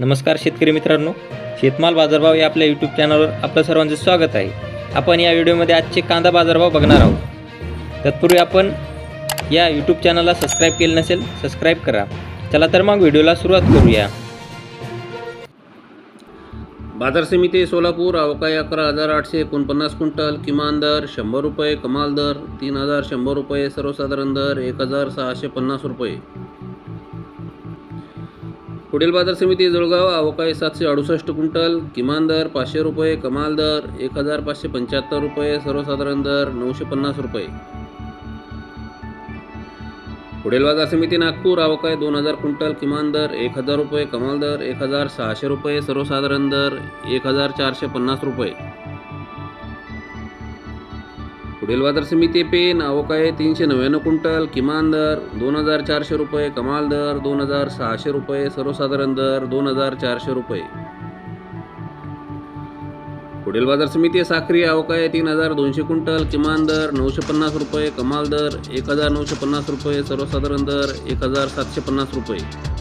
नमस्कार शेतकरी मित्रांनो. शेतमाल बाजारभाव या आपल्या यूट्यूब चॅनलवर आपलं सर्वांचं स्वागत आहे. आपण या व्हिडिओमध्ये आजचे कांदा बाजारभाव बघणार आहोत. तत्पूर्वी आपण या यूट्यूब चॅनलला सबस्क्राईब केलं नसेल सबस्क्राईब करा. चला तर मग व्हिडिओला सुरुवात करूया. बाजार समिती सोलापूर अवकाळी अकरा हजार आठशे एकोणपन्नास क्विंटल किमान दर शंभर रुपये कमाल दर तीन हजार शंभर रुपये सर्वसाधारण दर एक हजार सहाशे पन्नास रुपये. पुढील बाजार समिती जळगाव अवकाळी सातशे अडुसष्ट क्विंटल किमान दर पाचशे रुपये कमाल दर एक हजार पाचशे पंच्याहत्तर रुपये सर्वसाधारण दर नऊशे पन्नास रुपये. पुढील बाजार समिती नागपूर अवकाळी दोन हजार क्विंटल किमान दर एक हजार रुपये कमाल दर एक हजार सहाशे रुपये सर्वसाधारण दर एक हजार चारशे पन्नास रुपये. पुढील बाजार समिती पेन आवक आहे तीनशे नव्याण्णव क्विंटल किमान दर दोन हजार चारशे रुपये कमाल दर दोन हजार सहाशे रुपये सर्वसाधारण दर दोन हजार चारशे रुपये. पुढील बाजार समिती साखरी आवक आहे तीन हजार दोनशे क्विंटल किमान दर नऊशे पन्नास रुपये कमाल दर एक हजार नऊशे पन्नास रुपये सर्वसाधारण दर एक हजार सातशे पन्नास रुपये.